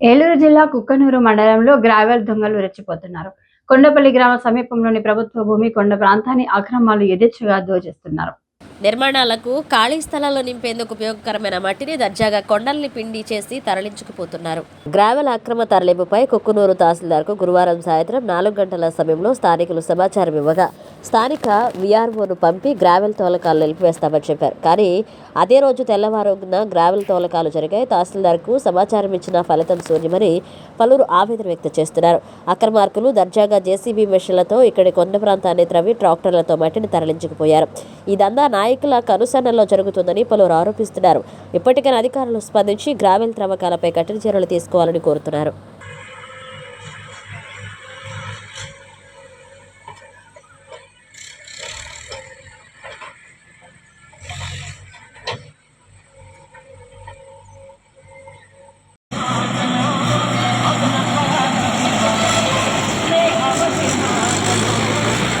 ఏలూరు జిల్లా కుక్కనూరు మండలంలో గ్రావెల్ దొంగలు రెచ్చిపోతున్నారు. కొండపల్లి గ్రామ సమీపంలోని ప్రభుత్వ భూమి కొండ ప్రాంతాన్ని అక్రమాలు యథేచ్ఛగా దోచేస్తున్నారు. నిర్మాణాలకు ఖాళీ స్థలాల్లో నింపేందుకు ఉపయోగకరమైన మట్టిని దర్జాగా కొండల్ని పిండి చేసి తరలించుకుపోతున్నారు. గ్రావెల్ అక్రమ తరలింపుపై కుక్కునూరు తహసీల్దార్కు గురువారం సాయంత్రం నాలుగు గంటల సమయంలో స్థానికులు సమాచారం ఇవ్వగా స్థానిక విఆర్ఓను పంపి గ్రావెల్ తోలకాలు నిలిపివేస్తామని చెప్పారు. కానీ అదే రోజు తెల్లవారున గ్రావెల్ తోలకాలు జరిగాయి. తహసీల్దార్కు సమాచారం ఇచ్చిన ఫలితం శూన్యమని పలువురు ఆవేదన వ్యక్తం చేస్తున్నారు. అక్రమార్కులు దర్జాగా జేసీబీ మెషిన్లతో ఇక్కడి కొండ ప్రాంతాన్ని త్రవ్వి ట్రాక్టర్లతో మట్టిని తరలించుకుపోయారు. ఇదంతా నాయకుల కనుసన్నల్లో జరుగుతుందని పలువురు ఆరోపిస్తున్నారు. ఇప్పటికైనా అధికారులు స్పందించి గ్రావెల్ త్రవ్వకాలపై కఠిన చర్యలు తీసుకోవాలని కోరుతున్నారు.